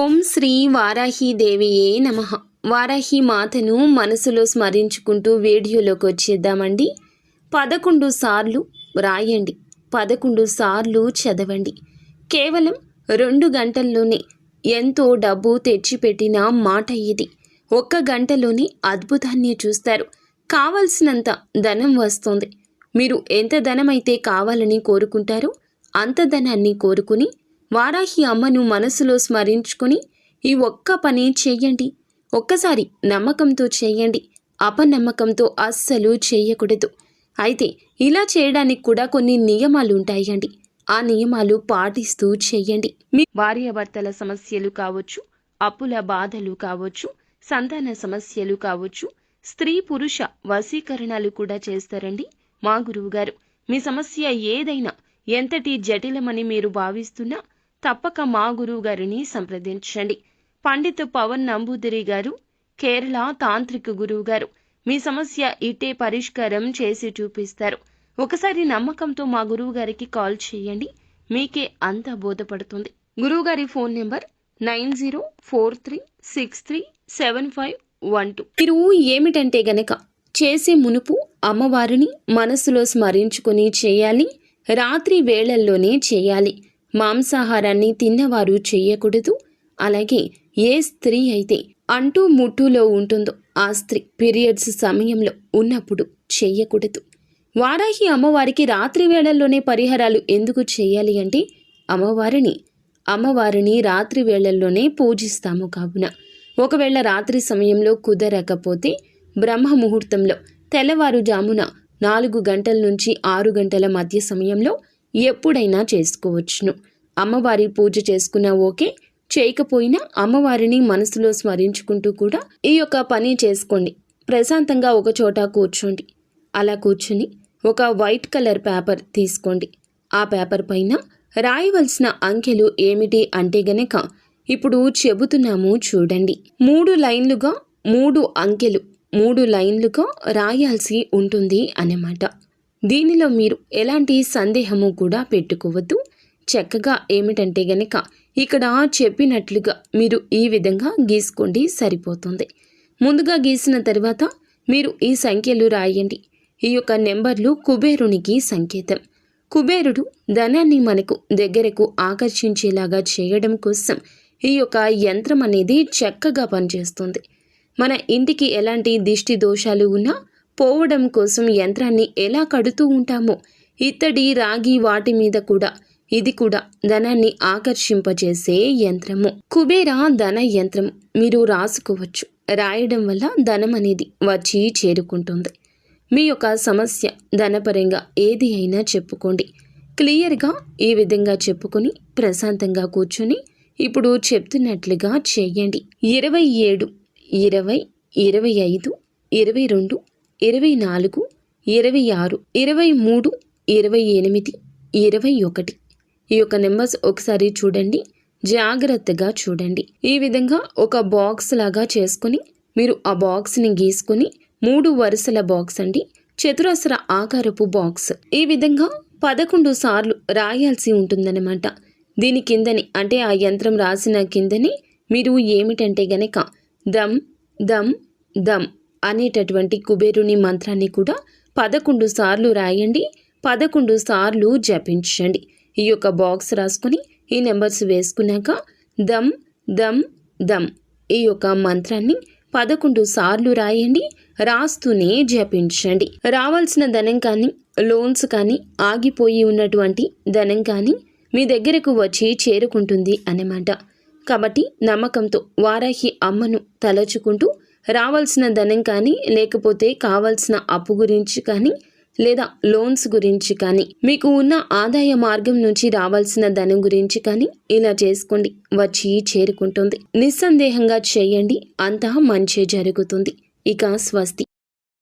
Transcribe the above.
ఓం శ్రీ వారాహీదేవియే నమ. వారాహి మాతను మనసులో స్మరించుకుంటూ వీడియోలోకి వచ్చేద్దామండి. పదకొండు సార్లు రాయండి. పదకొండు సార్లు చదవండి. కేవలం రెండు గంటల్లోనే ఎంతో డబ్బు తెచ్చిపెట్టిన మాట ఇది. ఒక్క గంటలోనే అద్భుతాన్ని చూస్తారు. కావలసినంత ధనం వస్తుంది. మీరు ఎంత ధనమైతే కావాలని కోరుకుంటారో అంత ధనాన్ని కోరుకుని వారాహి అమ్మను మనసులో స్మరించుకుని ఈ ఒక్క పని చెయ్యండి. ఒక్కసారి నమ్మకంతో చేయండి అపనమ్మకంతో అస్సలు చేయకూడదు అయితే ఇలా చేయడానికి కూడా కొన్ని నియమాలు ఉంటాయండి. ఆ నియమాలు పాటిస్తూ చేయండి మీ భార్యాభర్తల సమస్యలు కావచ్చు అప్పుల బాధలు కావచ్చు సంతాన సమస్యలు కావచ్చు స్త్రీ పురుష వశీకరణలు కూడా చేస్తారండి మా గురువుగారు. మీ సమస్య ఏదైనా ఎంతటి జటిలమని మీరు భావిస్తున్నా తప్పక మా గురువు గారిని సంప్రదించండి. పండిత్ పవన్ నంబూదిరి గారు కేరళ తాంత్రిక గురువు గారు. మీ సమస్య ఇట్టే పరిష్కారం చేసి చూపిస్తారు. ఒకసారి నమ్మకంతో మా గురువు గారికి కాల్ చేయండి. మీకే అంతా బోధపడుతుంది. గురువు గారి phone number nine zero four three six three seven five one two. మీరు ఏమిటంటే గనక చేసే మునుపు అమ్మవారిని మనసులో స్మరించుకొని చేయాలి రాత్రి వేళల్లోనే చేయాలి. మాంసాహారాన్ని తిన్నవారు చేయకూడదు. అలాగే ఏ స్త్రీ అయితే అంటూ ముట్టులో ఉంటుందో ఆ స్త్రీ పీరియడ్స్ సమయంలో ఉన్నప్పుడు చెయ్యకూడదు వారాహి అమ్మవారికి రాత్రి వేళల్లోనే పరిహారాలు ఎందుకు చేయాలి అంటే అమ్మవారిని అమ్మవారిని రాత్రి వేళల్లోనే పూజిస్తాము కావున. ఒకవేళ రాత్రి సమయంలో కుదరకపోతే బ్రహ్మ ముహూర్తంలో తెల్లవారుజామున నాలుగు గంటల నుంచి ఆరు గంటల మధ్య సమయంలో ఎప్పుడైనా చేసుకోవచ్చును. అమ్మవారి పూజ చేసుకున్నా ఓకే. చేయకపోయినా అమ్మవారిని మనసులో స్మరించుకుంటూ కూడా ఈ యొక్క పని చేసుకోండి. ప్రశాంతంగా ఒక చోట కూర్చోండి. అలా కూర్చుని ఒక వైట్ కలర్ పేపర్ తీసుకోండి. ఆ పేపర్ పైన రాయవలసిన అంకెలు ఏమిటి అంటే గనక ఇప్పుడు చెబుతున్నాము చూడండి. మూడు లైన్లుగా మూడు అంకెలు మూడు లైన్లుగా రాయాల్సి ఉంటుంది అన్నమాట. దీనిలో మీరు ఎలాంటి సందేహము కూడా పెట్టుకోవద్దు. చక్కగా ఏమిటంటే గనక ఇక్కడ చెప్పినట్లుగా మీరు ఈ విధంగా గీసుకోండి సరిపోతుంది. ముందుగా గీసిన తర్వాత మీరు ఈ సంఖ్యలు రాయండి. ఈ యొక్క నెంబర్లు కుబేరునికి సంకేతం. కుబేరుడు ధనాన్ని మనకు దగ్గరకు ఆకర్షించేలాగా చేయడం కోసం ఈ యొక్క యంత్రం అనేది చక్కగా పనిచేస్తుంది. మన ఇంటికి ఎలాంటి దిష్టి దోషాలు ఉన్నా పోవడం కోసం యంత్రాన్ని ఎలా కడుతూ ఉంటామో ఇత్తడి రాగి వాటి మీద కూడా ఇది కూడా ధనాన్ని ఆకర్షింపజేసే యంత్రము. కుబేర ధన యంత్రం మీరు రాసుకోవచ్చు. రాయడం వల్ల ధనం అనేది వచ్చి చేరుకుంటుంది. మీ యొక్క సమస్య ధనపరంగా ఏది అయినా చెప్పుకోండి. క్లియర్గా ఈ విధంగా చెప్పుకొని ప్రశాంతంగా కూర్చొని ఇప్పుడు చెప్తున్నట్లుగా చేయండి. ఇరవై ఏడు ఇరవై ఇరవై ఐదు ఇరవై రెండు ఇరవై నాలుగు ఇరవై ఆరు ఇరవై మూడు ఇరవై ఎనిమిది ఇరవై ఒకటి. ఈ యొక్క నెంబర్స్ ఒకసారి చూడండి. జాగ్రత్తగా చూడండి. ఈ విధంగా ఒక బాక్స్ లాగా చేసుకొని మీరు ఆ బాక్స్ని గీసుకొని మూడు వరుసల బాక్స్ అండి. చతురస్ర ఆకారపు బాక్స్. ఈ విధంగా పదకొండు సార్లు రాయాల్సి ఉంటుందన్నమాట. దీని కిందని అంటే ఆ యంత్రం రాసిన కిందని మీరు ఏమిటంటే గనక దమ్ దమ్ దమ్. అనేటటువంటి కుబేరుని మంత్రాన్ని కూడా పదకొండు సార్లు రాయండి పదకొండు సార్లు జపించండి. ఈ యొక్క బాక్స్ రాసుకొని ఈ నెంబర్స్ వేసుకున్నాక దమ్ దమ్ దమ్ ఈ యొక్క మంత్రాన్ని పదకొండు సార్లు రాయండి రాస్తూనే జపించండి. రావాల్సిన ధనం కానీ లోన్స్ కానీ ఆగిపోయి ఉన్నటువంటి ధనం కానీ మీ దగ్గరకు వచ్చి చేరుకుంటుంది అన్నమాట. కాబట్టి నమ్మకంతో వారాహి అమ్మను తలచుకుంటూ రావాల్సిన ధనం కానీ లేకపోతే కావాల్సిన అప్పు గురించి కానీ లేదా లోన్స్ గురించి కానీ మీకు ఉన్న ఆదాయ మార్గం నుంచి రావాల్సిన ధనం గురించి కానీ ఇలా చేసుకోండి. వచ్చి చేరుకుంటుంది. నిస్సందేహంగా చేయండి. అంతా మంచి జరుగుతుంది. ఇక స్వస్తి.